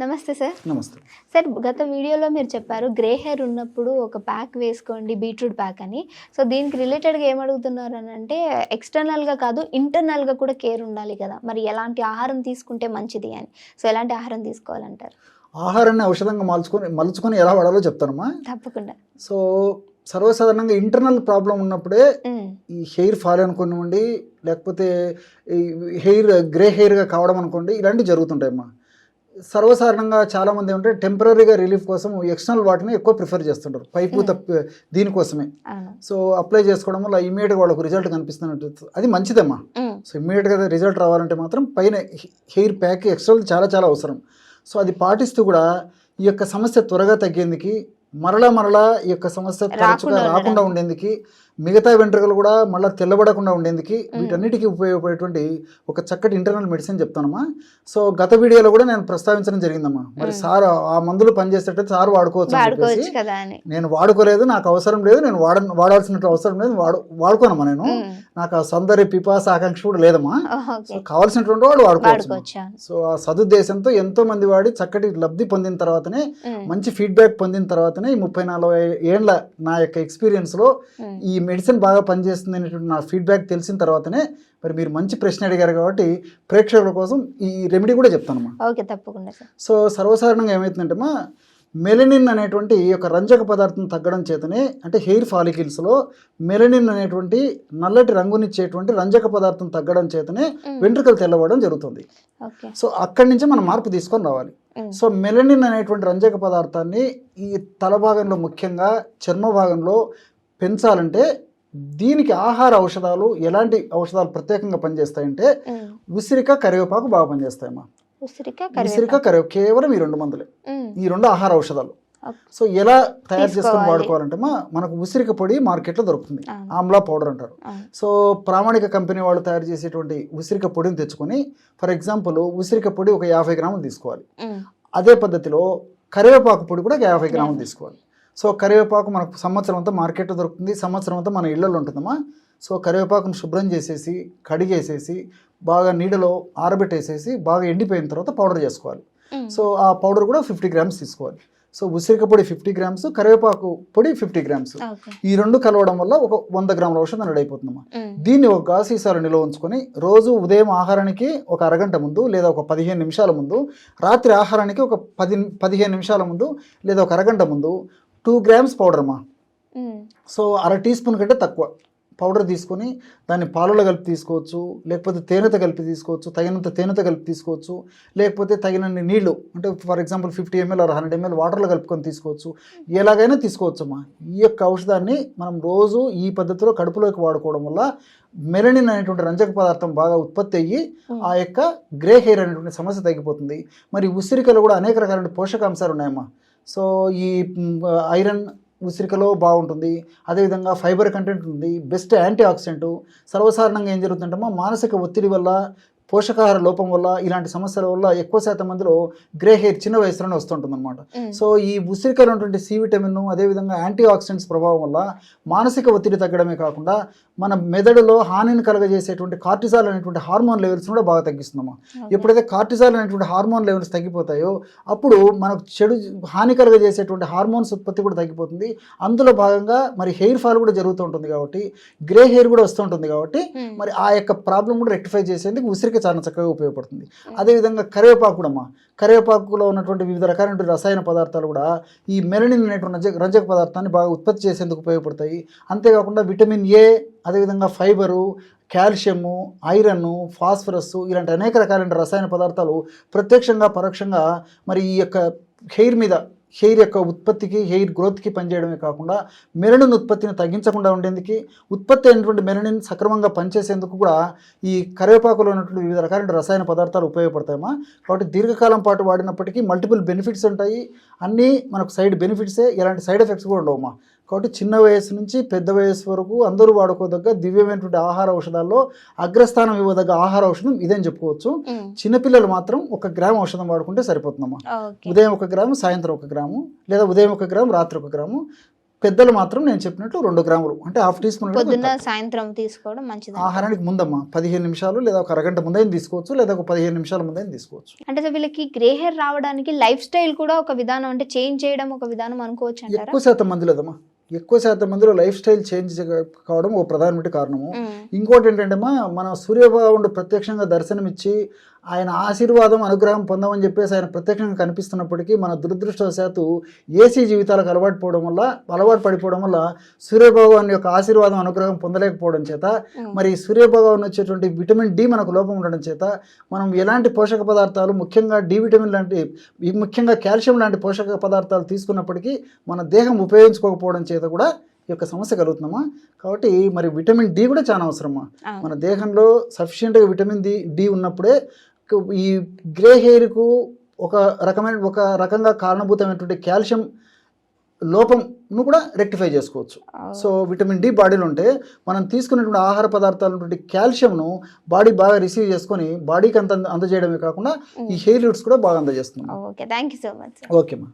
నమస్తే సార్. నమస్తే. సార్ గత వీడియోలో మీరు చెప్పారు గ్రే హెయిర్ ఉన్నప్పుడు ఒక ప్యాక్ వేసుకోండి బీట్రూట్ ప్యాక్ అని. సో దీనికి రిలేటెడ్గా ఏం అడుగుతున్నారు అని అంటే ఎక్స్టర్నల్గా కాదు ఇంటర్నల్గా కూడా కేర్ ఉండాలి కదా. మరి ఎలాంటి ఆహారం తీసుకుంటే మంచిది అని. సో ఎలాంటి ఆహారం తీసుకోవాలంటారు? ఆహారాన్ని ఔషధంగా మలుచుకొని మలుచుకొని ఎలా వాడాలో చెప్తానమ్మా. తప్పకుండా. సో సర్వసాధారణంగా ఇంటర్నల్ ప్రాబ్లం ఉన్నప్పుడే ఈ హెయిర్ ఫాల్ అనుకోనివ్వండి లేకపోతే ఈ హెయిర్ గ్రే హెయిర్గా కావడం అనుకోండి ఇలాంటివి జరుగుతుంటాయమ్మా. సర్వసాధారణంగా చాలామంది ఏమంటే టెంపరీగా రిలీఫ్ కోసం ఎక్స్టర్నల్ వాటిని ఎక్కువ ప్రిఫర్ చేస్తుంటారు. పైపు తప్ప దీనికోసమే సో అప్లై చేసుకోవడం వల్ల ఇమీడియట్గా వాళ్ళకు రిజల్ట్ కనిపిస్తున్నట్టు అది మంచిదమ్మా. ఉమ్, సో ఇమ్మీడియట్గా రిజల్ట్ రావాలంటే మాత్రం పైన హెయిర్ ప్యాక్ ఎక్స్ట్రా చాలా చాలా అవసరం. సో అది పాటిస్తూ కూడా ఈ యొక్క సమస్య త్వరగా తగ్గేందుకు మరలా మరలా ఈ యొక్క సమస్య తరచుగా రాకుండా. ఉండేందుకు మిగతా వెంట్రుకలు కూడా మళ్ళీ తెల్లబడకుండా ఉండేందుకు వీటన్నిటికీ ఉపయోగపడేటువంటి ఒక చక్కటి ఇంటర్నల్ మెడిసిన్ చెప్తానమ్మా. సో గత వీడియోలో కూడా నేను ప్రస్తావించడం జరిగిందమ్మా. మరి సార్ ఆ మందులు పనిచేసేటట్టు సార్ వాడుకోవచ్చు నేను వాడుకోలేదు నాకు అవసరం లేదు నేను వాడ వాడాల్సిన అవసరం లేదు వాడు వాడుకోనమ్మా నేను. నాకు ఆ సౌందర్య పిపాస ఆకాంక్ష కూడా లేదమ్మా. సో కావాల్సినటువంటి వాడు వాడుకోవచ్చు. సో ఆ సదుద్దేశంతో ఎంతో మంది వాడి చక్కటి లబ్ధి పొందిన తర్వాతనే మంచి ఫీడ్బ్యాక్ పొందిన తర్వాతనే ఈ ముప్పై నలభై ఏండ్ల నా యొక్క ఎక్స్పీరియన్స్లో ఉమ్, ఈ మెడిసిన్ బాగా పనిచేస్తుంది అనేటువంటి నా ఫీడ్బ్యాక్ తెలిసిన తర్వాతనే మరి మీరు మంచి ప్రశ్న అడిగారు కాబట్టి ప్రేక్షకుల కోసం ఈ రెమెడీ కూడా చెప్తానమ్మా ఓకే తప్పకుండా సో సర్వసాధారణంగా ఏమవుతుందంటే మా మెలనిన్ అనేటువంటి ఈ యొక్క రంజక పదార్థం తగ్గడం చేతనే అంటే హెయిర్ ఫాలికిల్స్లో మెలనిన్ అనేటువంటి నల్లటి రంగునిచ్చేటువంటి రంజక పదార్థం తగ్గడం చేతనే వెంట్రుకలు తెల్లబడడం జరుగుతుంది. సో అక్కడి నుంచి మనం మార్పు తీసుకొని రావాలి. సో మెలనిన్ అనేటువంటి రంజక పదార్థాన్ని ఈ తల భాగంలో ముఖ్యంగా చర్మ భాగంలో పెంచాలంటే దీనికి ఆహార ఔషధాలు ఎలాంటి ఔషధాలు ప్రత్యేకంగా పనిచేస్తాయంటే ఉసిరిక కరివేపాకు బాగా పనిచేస్తాయమ్మా. ఉసిరిక కరివేపాకు. కరివే కేవలం ఈ రెండు మందులే. ఈ రెండు ఆహార ఔషధాలు. సో ఎలా తయారు చేసుకొని. వాడుకోవాలంటే మా మనకు ఉసిరిక పొడి మార్కెట్లో దొరుకుతుంది. ఆమ్లా పౌడర్ అంటారు. సో ప్రామాణిక కంపెనీ వాళ్ళు తయారు చేసేటువంటి ఉసిరిక పొడిని తెచ్చుకొని ఫర్ ఎగ్జాంపుల్ ఉసిరిక పొడి ఒక యాభై గ్రాములు తీసుకోవాలి. అదే పద్ధతిలో కరివేపాకు పొడి కూడా ఒక యాభై గ్రాములు తీసుకోవాలి. సో కరివేపాకు మనకు సంవత్సరం అంతా మార్కెట్లో దొరుకుతుంది. సంవత్సరం అంతా మన ఇళ్ళలో ఉంటుందమ్మా. సో కరివేపాకును శుభ్రం చేసేసి కడిగేసేసి బాగా నీడలో ఆరబెట్టేసేసి బాగా ఎండిపోయిన తర్వాత పౌడర్ చేసుకోవాలి. సో ఆ పౌడర్ కూడా ఫిఫ్టీ గ్రామ్స్ తీసుకోవాలి. సో ఉసిరిక పొడి ఫిఫ్టీ గ్రామ్స్ కరివేపాకు పొడి ఫిఫ్టీ గ్రామ్స్. ఈ రెండు కలవడం వల్ల ఒక వంద గ్రాముల ఔషధం రెడీ అయిపోతుందమ్మా. దీన్ని ఒక గాజు సీసాలో నిల్వ ఉంచుకొని రోజు ఉదయం ఆహారానికి ఒక అరగంట ముందు లేదా ఒక పదిహేను నిమిషాల ముందు రాత్రి ఆహారానికి ఒక పది పదిహేను నిమిషాల ముందు లేదా ఒక అరగంట ముందు టూ గ్రామ్స్ పౌడర్ అమ్మా. సో అర టీ స్పూన్ కంటే తక్కువ పౌడర్ తీసుకొని దాన్ని పాలలో కలిపి తీసుకోవచ్చు లేకపోతే తేనెతో కలిపి తీసుకోవచ్చు తగినంత తేనెతో కలిపి తీసుకోవచ్చు లేకపోతే తగినన్ని నీళ్ళు అంటే for example fifty ML or hundred ML వాటర్లో కలుపుకొని తీసుకోవచ్చు. ఎలాగైనా తీసుకోవచ్చమ్మా ఈ యొక్క ఔషధాన్ని మనం రోజు ఈ పద్ధతిలో కడుపులోకి వాడుకోవడం వల్ల మెలనిన్ అనేటువంటి రంజక పదార్థం బాగా ఉత్పత్తి అయ్యి ఆ యొక్క గ్రే హెయిర్ అనేటువంటి సమస్య తగ్గిపోతుంది. మరి ఉసిరికలో కూడా అనేక రకాలైన పోషకాంశాలు ఉన్నాయమ్మా. సో ఈ ఐరన్ ఉసిరికలో బాగుంటుంది. అదేవిధంగా ఫైబర్ కంటెంట్ ఉంది. Best antioxidant. సర్వసాధారణంగా ఏం జరుగుతుందంటే మానసిక ఒత్తిడి వల్ల పోషకాహార లోపం వల్ల ఇలాంటి సమస్యల వల్ల ఎక్కువ శాతం మందిలో గ్రే హెయిర్ చిన్న వయసులోనే వస్తుంటుంది అనమాట సో ఈ ఉసిరికలో ఉన్నటువంటి సి విటమిన్ అదేవిధంగా యాంటీ ఆక్సిడెంట్స్ ప్రభావం వల్ల మానసిక ఒత్తిడి తగ్గడమే కాకుండా మన మెదడులో హానిని కలగజేసేటువంటి కార్టిజాల్ అనేటువంటి హార్మోన్ లెవెల్స్ కూడా బాగా తగ్గిస్తుందమ్మా. ఎప్పుడైతే కార్టిజాల్ అనేటువంటి హార్మోన్ లెవెల్స్ తగ్గిపోతాయో అప్పుడు మనకు చెడు హాని కలగజేసేటువంటి హార్మోన్స్ ఉత్పత్తి కూడా తగ్గిపోతుంది. అందులో భాగంగా మరి హెయిర్ ఫాల్ కూడా జరుగుతూ ఉంటుంది కాబట్టి గ్రే హెయిర్ కూడా వస్తూ ఉంటుంది కాబట్టి మరి ఆ యొక్క ప్రాబ్లం కూడా రెక్టిఫై చేసేందుకు ఉసిరిక చాలా చక్కగా ఉపయోగపడుతుంది. అదేవిధంగా కరివేపాకు కూడా అమ్మా కరివేపాకులో ఉన్నటువంటి వివిధ రకాలైన రసాయన పదార్థాలు కూడా ఈ మెలనిన్ అనేటువంటి రంజక రంజక పదార్థాన్ని బాగా ఉత్పత్తి చేసేందుకు ఉపయోగపడతాయి. అంతేకాకుండా విటమిన్ ఏ అదేవిధంగా ఫైబరు కాల్షియము ఐరన్ ఫాస్ఫరస్ ఇలాంటి అనేక రకాలైన రసాయన పదార్థాలు ప్రత్యక్షంగా పరోక్షంగా మరి ఈ యొక్క హెయిర్ మీద హెయిర్ యొక్క ఉత్పత్తికి హెయిర్ గ్రోత్కి పనిచేయడమే కాకుండా మెలనిన్ ఉత్పత్తిని తగ్గించకుండా ఉండేందుకు ఉత్పత్తి అయినటువంటి మెలనిన్ సక్రమంగా పనిచేసేందుకు కూడా ఈ కరివేపాకులో ఉన్నటువంటి వివిధ రకాలైన రసాయన పదార్థాలు ఉపయోగపడతాయమ్మా. కాబట్టి దీర్ఘకాలం పాటు వాడినప్పటికీ మల్టిపుల్ బెనిఫిట్స్ ఉంటాయి. అన్నీ మనకు సైడ్ బెనిఫిట్సే ఎలాంటి సైడ్ ఎఫెక్ట్స్ కూడా ఉండవమ్మా. కాబట్టి చిన్న వయసు నుంచి పెద్ద వయసు వరకు అందరూ వాడుకోదగ్గ దివ్యమైనటువంటి ఆహార ఔషధాల్లో అగ్రస్థానం ఇవ్వదగ్గ ఆహార ఔషధం ఇదని చెప్పుకోవచ్చు. చిన్నపిల్లలు మాత్రం ఒక గ్రామ్ ఔషధం వాడుకుంటే సరిపోతుందమ్మా. ఉదయం ఒక గ్రాము సాయంత్రం ఒక గ్రాము లేదా ఉదయం ఒక గ్రాము రాత్రి ఒక గ్రాము. పెద్దలు మాత్రం నేను చెప్పినట్లు రెండు గ్రాములు అంటే హాఫ్ టీ స్పూన్ పొద్దున్న సాయంత్రం తీసుకోవడం మంచిది. ఆహారానికి ముందమ్మా పదిహేను నిమిషాలు లేదా ఒక అరగంట ముందైనా తీసుకోవచ్చు లేదా ఒక పదిహేను నిమిషాల ముందైనా తీసుకోవచ్చు. అంటే వీళ్ళకి గ్రే హెయిర్ రావడానికి లైఫ్ స్టైల్ కూడా ఒక విధానం అంటే చేంజ్ చేయడం ఒక విధానం అనుకోవచ్చు ఎక్కువ శాతం మంది లేదమ్మా ఎక్కువ శాతం మందిలో లైఫ్ స్టైల్ చేంజ్ కావడం ఒక ప్రధానమైన కారణము. ఇంకోటి ఏంటంటే మా మన సూర్యభగవానుడు ప్రత్యక్షంగా దర్శనమిచ్చి ఆయన ఆశీర్వాదం అనుగ్రహం పొందమని చెప్పేసి ఆయన ప్రత్యక్షంగా కనిపిస్తున్నప్పటికీ మన దురదృష్టవశాత్తు ఏసీ జీవితాలకు అలవాటు పోవడం వల్ల అలవాటు పడిపోవడం వల్ల సూర్యభగవాన్ యొక్క ఆశీర్వాదం అనుగ్రహం పొందలేకపోవడం చేత. మరి సూర్యభగవాన్ వచ్చేటువంటి విటమిన్ డి మనకు లోపం ఉండడం చేత మనం ఎలాంటి పోషక పదార్థాలు ముఖ్యంగా డి విటమిన్ లాంటి ముఖ్యంగా కాల్షియం లాంటి పోషక పదార్థాలు తీసుకున్నప్పటికీ మన దేహం ఉపయోగించుకోకపోవడం చేత కూడా ఈ యొక్క సమస్య కలుగుతుందమ్మా కాబట్టి మరి విటమిన్ డి కూడా చాలా అవసరమ్మా అవును. మన దేహంలో సఫిషియెంట్గా విటమిన్ డి డి ఉన్నప్పుడే ఈ గ్రే హెయిర్కు ఒక రకమైన ఒక రకంగా కారణభూతమైనటువంటి కాల్షియం లోపంను కూడా రెక్టిఫై చేసుకోవచ్చు. సో విటమిన్ డి బాడీలో ఉంటే మనం తీసుకున్నటువంటి ఆహార పదార్థాలు ఉన్నటువంటి కాల్షియంను బాడీ బాగా రిసీవ్ చేసుకొని బాడీకి అంత అందజేయడమే కాకుండా ఈ హెయిర్ రూట్స్ కూడా బాగా అందజేస్తుంది. Okay thank you so much. ఓకేమ్మా